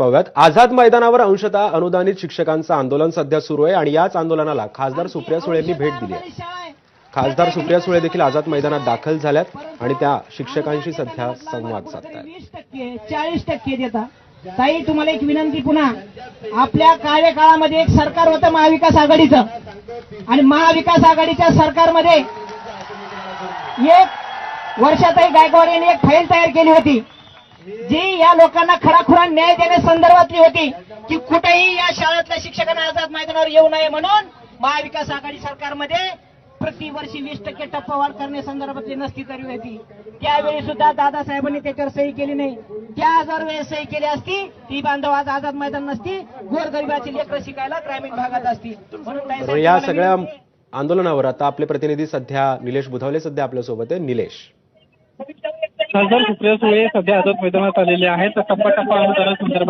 पाहूयात आझाद मैदानावर अंशतः अनुदानित शिक्षकांचं आंदोलन सध्या सुरू आहे आणि याच आंदोलनाला खासदार सुप्रिया सुळे यांनी भेट दिली आहे. खासदार सुप्रिया सुळे देखील आझाद मैदानात दाखल झाल्यात आणि त्या शिक्षकांशी सध्या संवाद साधतात चाळीस टक्के देतात ताई तुम्हाला एक विनंती पुन्हा. आपल्या कार्यकाळामध्ये एक सरकार होतं महाविकास आघाडीचं. आणि महाविकास आघाडीच्या सरकारमध्ये एक वर्षाताई गायकवाड यांनी एक फाईल तयार केली होती. जी या लोकांना खराखुरा न्याय देण्यासंदर्भातली होती की कुठेही या शाळेतल्या शिक्षकांना आझाद मैदानावर येऊ नये म्हणून महाविकास आघाडी सरकारमध्ये प्रतिवर्षी वीस टक्के टप्पावाढ करण्यासंदर्भातली नसती तरी होती त्यावेळी सुद्धा दादासाहेबांनी त्याच्यावर सही केली नाही. त्या जर वेळेस सही केली असती ती बांधव आज आझाद मैदान नसती गोरगरिबाची लेकरं शिकायला ग्रामीण भागात असती. म्हणून या सगळ्या. आंदोलनावर आता आपले प्रतिनिधी सध्या निलेश बुधावले सध्या आपल्यासोबत आहे. निलेश. खासदार सुप्रिया सुळे सध्या आझाद मैदानात आलेल्या आहेत. टप्पा टप्पा अनुदानासंदर्भात